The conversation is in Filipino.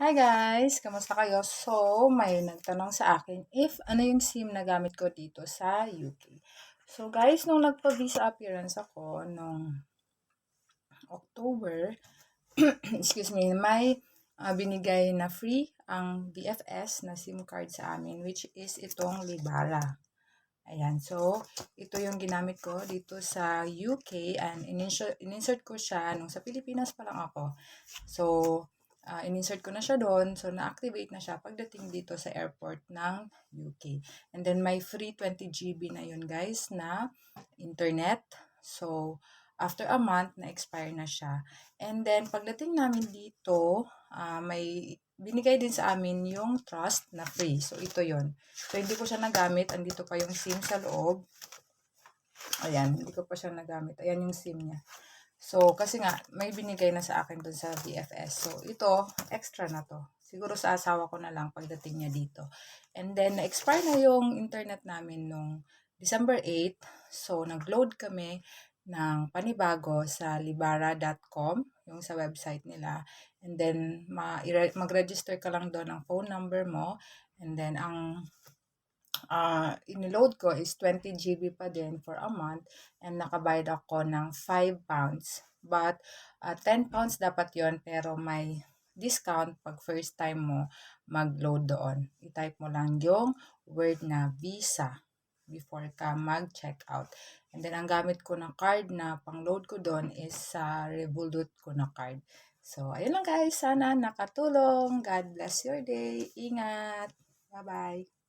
Hi guys! Kamusta kayo? So, may nagtanong sa akin if ano yung SIM na gamit ko dito sa UK. So guys, nung nagpa-visa appearance ako nung October, excuse me, may ah, binigay na free ang BFS na SIM card sa amin which is itong Libara. Ayan, so ito yung ginamit ko dito sa UK and in-insert ko siya nung sa Pilipinas pa lang ako. So, uh, in-insert ko na siya doon. So, na-activate na siya pagdating dito sa airport ng UK. And then, may free 20 GB na yun, guys, na internet. So, after a month, na-expire na siya. And then, pagdating namin dito, uh, may binigay din sa amin yung trust na free. So, ito yon So, hindi ko siya nagamit. Andito pa yung SIM sa loob. Ayan, hindi ko pa siya nagamit. Ayan yung SIM niya. So, kasi nga, may binigay na sa akin dun sa BFS. So, ito, extra na to. Siguro sa asawa ko na lang pagdating niya dito. And then, na-expire na yung internet namin nung December 8. So, nag-load kami ng panibago sa libara.com, yung sa website nila. And then, ma mag-register ka lang doon ng phone number mo. And then, ang uh, iniload ko is 20 GB pa din for a month. And nakabayad ako ng 5 pounds. But, uh, 10 pounds dapat yon pero may discount pag first time mo mag-load doon. I-type mo lang yung word na visa before ka mag-check out. And then, ang gamit ko na card na pang-load ko doon is sa uh, Revolut ko na card. So, ayun lang guys. Sana nakatulong. God bless your day. Ingat. Bye-bye.